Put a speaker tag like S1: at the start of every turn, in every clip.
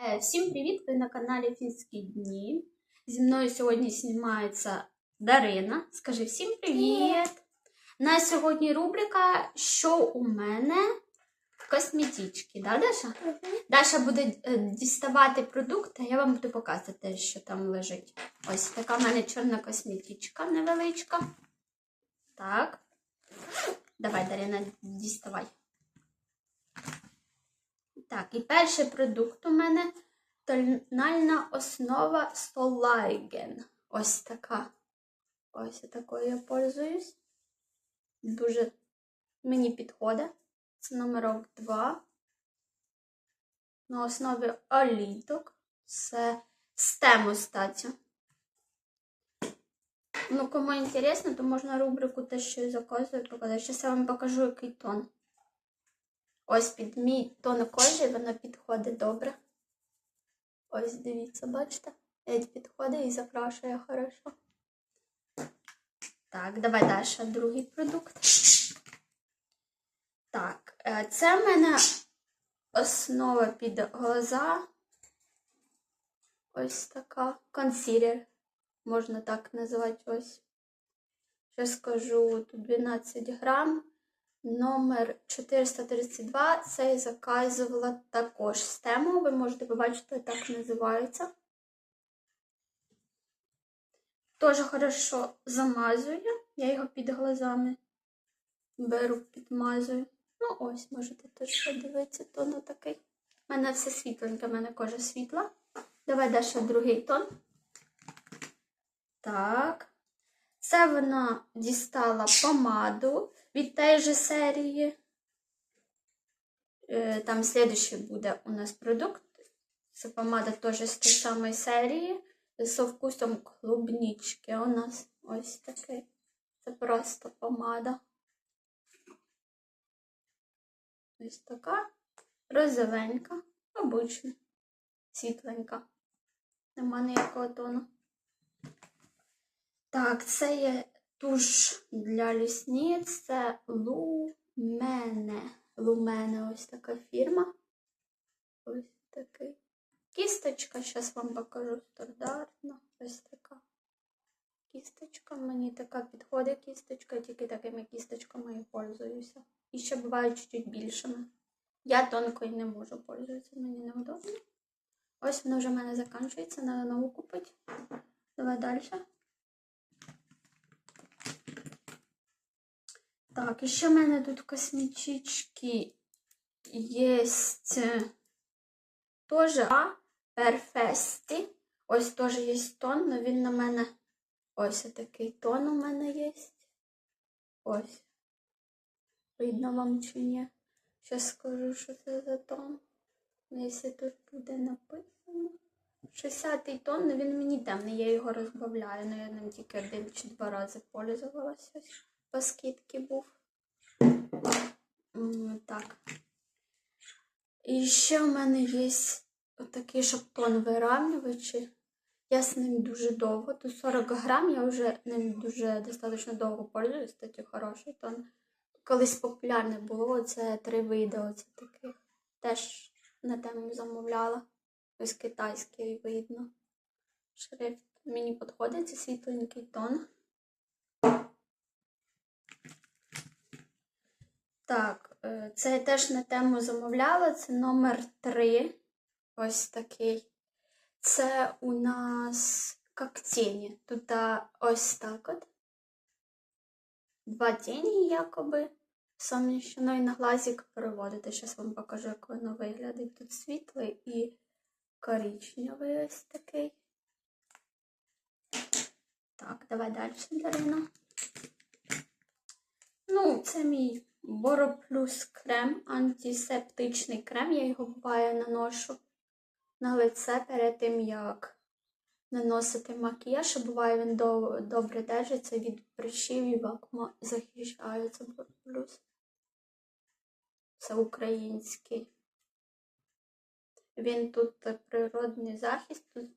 S1: Е, Всім привіт! Ви на каналі Фінські дні. Зі мною сьогодні знімається Дарина. Скажи всім привіт! На сьогодні рубрика Що у мене в косметичці, да, Даша? Даша буде е, діставати продукти, а я вам буду показувати, що там лежить. Ось така в мене чорна косметичка невеличка. Так. Давай, Дарина, діставай. Так, і перший продукт у мене тональна основа Solarigen. Ось така. Ось такою я пользуюсь. Дуже мені підходить. Це номерок 2. На основі оліток. Це стему, статі. Ну, кому інтересно, то можна рубрику те, що я заказую, показати. Зараз я вам покажу, який тон. Ось під мій тон кожі воно підходить добре. Ось дивіться, бачите? Геть підходить і запрашує хорошо. Так, давай Даша, другий продукт. Так, е, це в мене основа під глаза. Ось така. Консилер. Можна так називати ось. Що скажу, тут 12 грам. Номер 432. Це я заказувала також з тему. Ви можете побачити, так називається. Теж хорошо замазую. Я його під глазами беру, підмазую. Ну, ось, можете теж подивитися, тон такий. У мене все світленьке, в мене кожа світла. Давай Даша другий тон. Так. Це вона дістала помаду від тієї же серії. Е, Там слідуючий буде у нас продукт. Це помада теж з тієї самої серії. З вкусом клубнички у нас ось такий. Це просто помада. Ось така розовенька, обична, світленька. Нема ніякого тону. Так, це є туш для лісниць, це Лумене. Лумене ось така фірма. Ось такий. Кісточка, зараз вам покажу стандартно. Ось така. Кісточка, мені така підходить кісточка, тільки такими кісточками і пользуюся. І ще бувають чуть більшими. Я тонкою не можу пользуватися, мені неудобно. Ось воно вже в мене закінчується, треба нову купити. Давай далі. Так, і ще в мене тут косметички є теж А. Ось теж є тон, але він на мене ось такий тон у мене є. Ось. Видно вам чи ні? Зараз скажу, що це за тон. Ну, Якщо тут буде написано. 60-й тон, але він мені темний, я його розбавляю, але я ним тільки один чи два рази пользувалася. По скидці був. Так. І ще в мене є отакий шаптон виравнювачі. Я з ним дуже довго, тут 40 грам, я вже ним дуже достатньо довго пользуюсь, кстати, хороший тон. Колись популярне було, це три види, оце таких. Теж на тему замовляла. Ось китайський видно. Шрифт мені підходить, це світленький тон. Так, е, це я теж на тему замовляла. Це номер 3. Ось такий. Це у нас як тіні. Тут ось так от. Два тіні, якоби. Сонячно на глазик переводити. Зараз вам покажу, як воно виглядає. Тут світлий і коричневий ось такий. Так, давай далі, Дарина. Ну, це мій Боро Плюс крем, антисептичний крем. Я його буває наношу на лице перед тим, як наносити макіяж. Буває, він добре держиться від прищів і вакууму захищається Боро Плюс. Це український. Він тут природний захист тут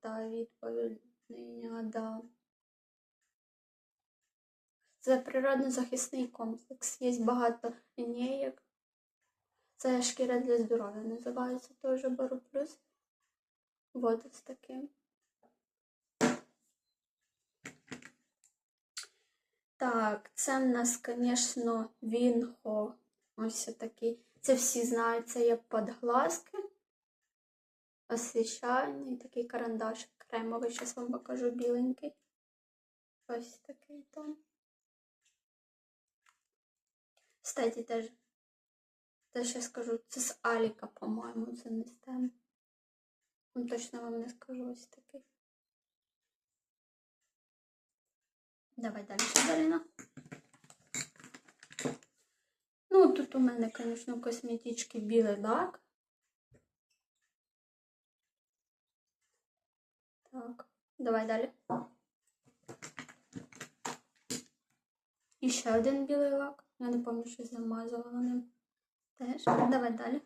S1: та відповідний да. Це природно-захисний комплекс. Є багато лінійок. Це шкіра для здоров'я називається теж Боро Плюс. Вот ось таким. Так, це в нас, звісно, Вінго. Ось такий. Це всі знають, це є подглазки. Освіщальний такий карандаш кремовий. Зараз вам покажу біленький. Ось такий тон. Кстати, теж, теж я скажу, це з Аліка, по-моєму, це не тем. Ну, точно вам не скажу ось такий. Давай далі, Дарина. Ну, тут у мене, звісно, косметички білий лак. Так, давай далі. І ще один білий лак. Я не пам'ятаю, що замазувала ним. Теж. Давай далі.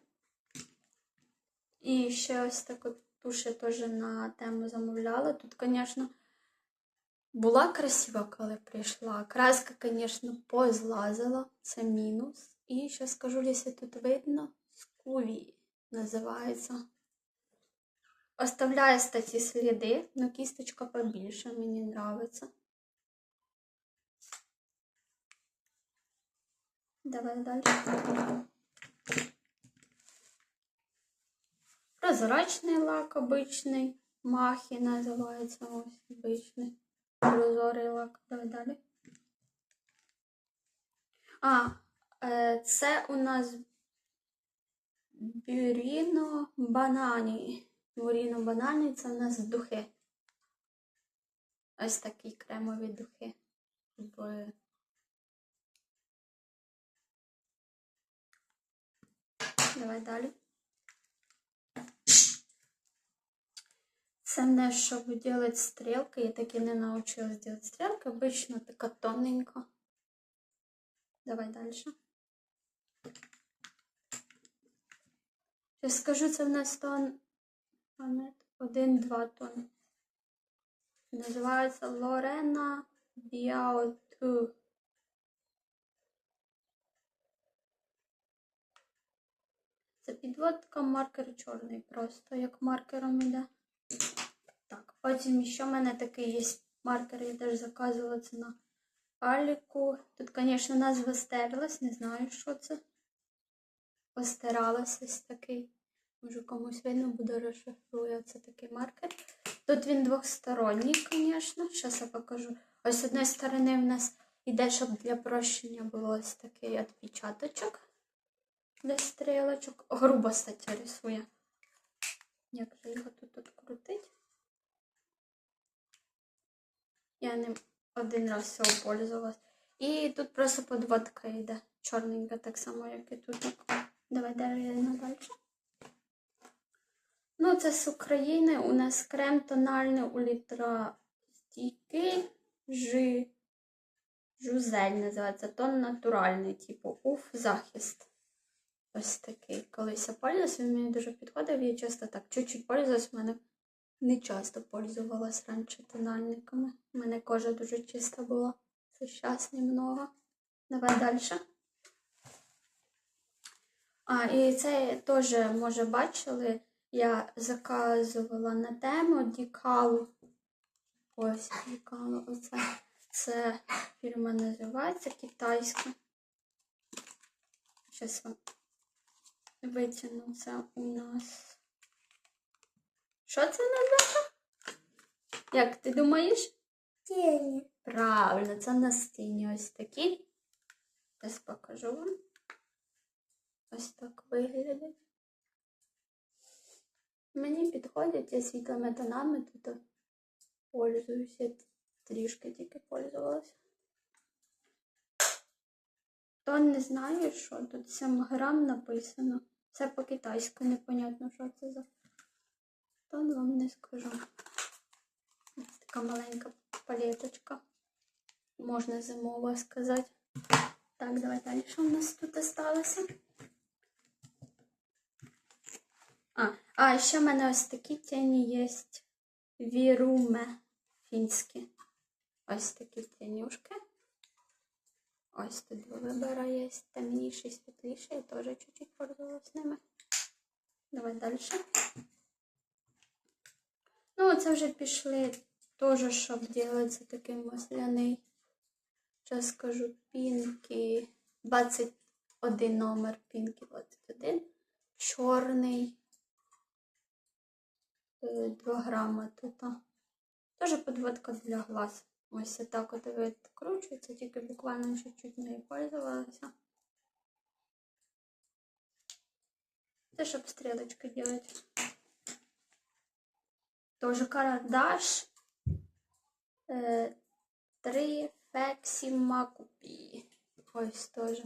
S1: І ще ось таку туш я теж на тему замовляла. Тут, звісно, була красива, коли прийшла. Краска, звісно, позлазила. Це мінус. І ще скажу, якщо тут видно, скулі називається. Оставляє статі сліди, но кісточка побільше, мені нравиться. Давай далі. Прозрачний лак обичний. Махі називається ось обичний. Прозорий лак. Давай далі. А, е, це у нас Бюріно банані. Буріно банані це у нас духи. Ось такі кремові духи. Давай далі. Це не щоб делать стрелки. Я так и не научилась делать стрелки. Обычно така тоненька. Давай дальше. Сейчас скажу, це в нас тон один-два тон. Називається Лорена Біауту. Це підводка, маркер чорний, просто як маркером іде. Так, потім ще в мене такий є маркер, я теж заказувала це на Аліку. Тут, звісно, назва стерлась, не знаю, що це. Постаралась ось такий. Може комусь видно буде розшифрую. Це такий маркер. Тут він двохсторонній, звісно. Зараз я покажу. Ось з однієї сторони в нас іде, щоб для прощення було ось такий відпечаточок для стрілочок. Грубо, кстати, рисує. Як же його тут відкрутить? Я ним один раз всього пользувалась. І тут просто подводка йде. Чорненька, так само, як і тут. Давай далі далі. Ну, це з України. У нас крем тональний ультрастійкий жи. Жузель називається. Тон натуральний, типу уф, захист. Ось такий. Колись я пользувалась, він мені дуже підходив. Я часто так чуть-чуть пользувалась, в мене не часто пользувалась раніше тональниками. У мене кожа дуже чиста була. Це щас немного. Давай далі. А, і це теж, може, бачили, я заказувала на тему Дікалу. Ось Дікалу. Оце. Це фірма називається китайська. Зараз вам витягну це у нас. Що це називається? Як ти думаєш?
S2: Тіні.
S1: Правильно, це настині ось такі. Зараз покажу вам. Ось так виглядять. Мені підходять я світлими тонами тут пользуюся. Трішки тільки пользувалася. То не знаю, що тут 7 грам написано. Це по-китайську, непонятно, що це за. То вам не скажу. Ось така маленька палеточка. Можна зимова сказати. Так, давай далі. Що у нас тут осталося? А, а ще в мене ось такі тіні є. Віруме фінські. Ось такі тінюшки. Ось тут два є. Темніший, світліший. Я теж чуть-чуть пользувалась ними. Давай далі. Ну, це вже пішли теж, щоб робити такий масляний. Зараз скажу пінки. 21 номер пінки 21. Чорний. 2 грама тут. Теж подводка для глаз. Ось так от відкручується, тільки буквально чуть-чуть нею пользувалася. Це щоб стрілочки делать. Тоже карандаш. Е, Три Фексіма купі. Ось теж.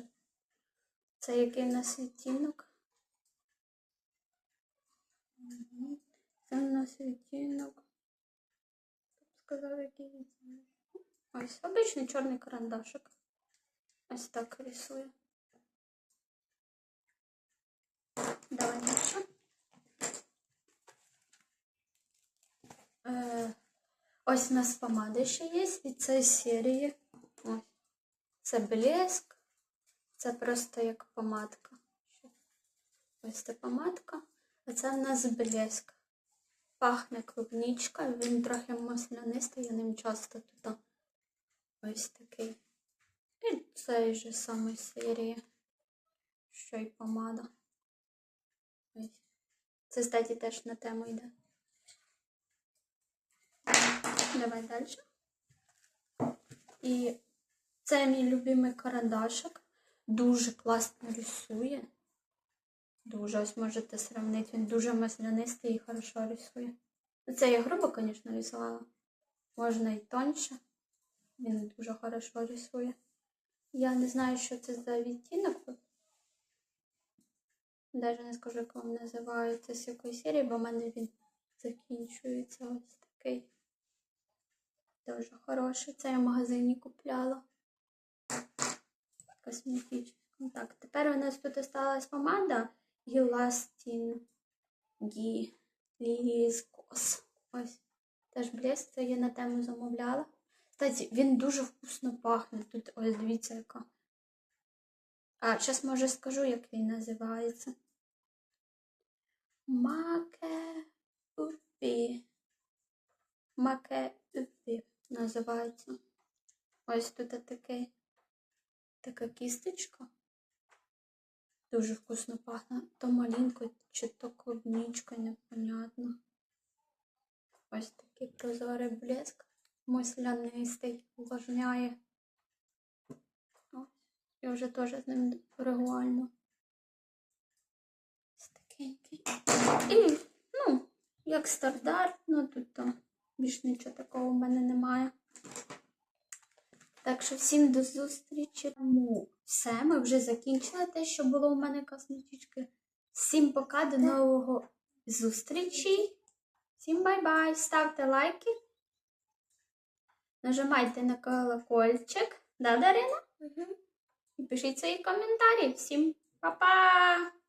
S1: Це який у нас відтінок? Це у нас відтінок. Сказав, який відтінок. Ось обичний чорний карандашик. Ось так. Давай дальше. Е, ось у нас помада ще є від цієї серії. Ось. Це блеск. Це просто як помадка. Ось це помадка. А це в нас блеск. Пахне клубничка, він трохи маслянистий, я ним часто тут ось такий. І цей же самої серії, що й помада. Ось. Це, кстати, теж на тему йде. Давай далі. І це мій любимий карандашик. Дуже класно рисує. Дуже, ось можете сравнити. Він дуже маслянистий і хорошо рисує. Це я грубо, звісно, рисувала. Можна і тоньше. Він дуже хорошо рисує. Я не знаю, що це за відтінок. Навіть не скажу, як вам називається з якої серії, бо в мене він закінчується ось такий. Дуже хороший. Це я в магазині купляла. Косметичний. Так, тепер у нас тут осталась помада Elastin Гі Ліскос. Ось. Теж блеск, це я на тему замовляла. Кстати, він дуже вкусно пахне. Тут ось дивіться, яка. А, зараз може скажу, як він називається. Маке Упі. Маке Упі називається. Ось тут такий, така кісточка. Дуже вкусно пахне. То малинкою, чи то клубничкою, непонятно. Ось такий прозорий блеск. Маслянистий, увлажняє. Ось. Я вже теж з ним регулярно. Ось такенький. І, ну, як стандартно, тут то більш нічого такого в мене немає. Так що всім до зустрічі. Тому все, ми вже закінчили те, що було у мене косметички. Всім пока, до нового зустрічі. Всім бай-бай! Ставте лайки. Нажимайте на колокольчик. Да, Дарина? Угу. І пишіть свої коментарі. Всім па-па!